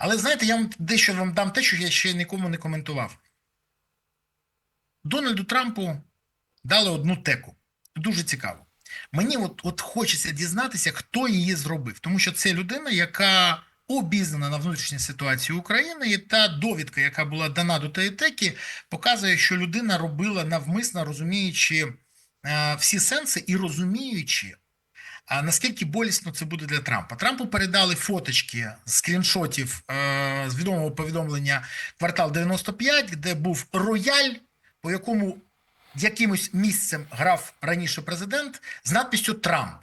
Але знаєте, я вам дещо вам дам те, що я ще нікому не коментував. Дональду Трампу дали одну теку. Дуже цікаво. Мені от, от хочеться дізнатися, хто її зробив, тому що це людина, яка обізнана на внутрішній ситуації України, і та довідка, яка була дана до тієї теки, показує, що людина робила навмисно, розуміючи е, всі сенси і розуміючи, а наскільки болісно це буде для Трампа? Трампу передали фоточки скріншотів е, з відомого повідомлення квартал 95, де був рояль, по якому якимось місцем грав раніше президент з надписю Трамп,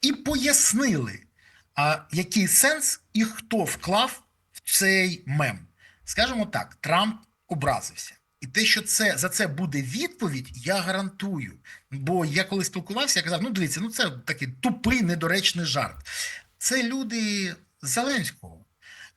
і пояснили, а який сенс і хто вклав в цей мем. Скажімо так, Трамп образився. І те, що це за це буде відповідь, я гарантую. Бо я коли спілкувався, я казав: ну дивіться, ну це такий тупий, недоречний жарт. Це люди Зеленського.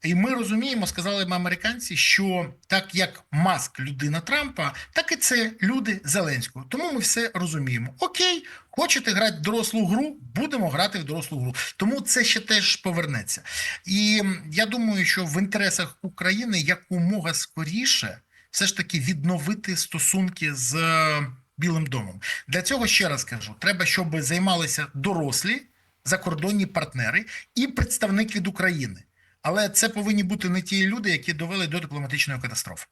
І ми розуміємо, сказали ми американці, що так як Маск людина Трампа, так і це люди Зеленського. Тому ми все розуміємо. Окей, хочете грати в дорослу гру, будемо грати в дорослу гру. Тому це ще теж повернеться. І я думаю, що в інтересах України якомога скоріше все ж таки відновити стосунки з е, Білим домом. Для цього ще раз кажу: треба, щоб займалися дорослі закордонні партнери і представник від України. Але це повинні бути не ті люди, які довели до дипломатичної катастрофи.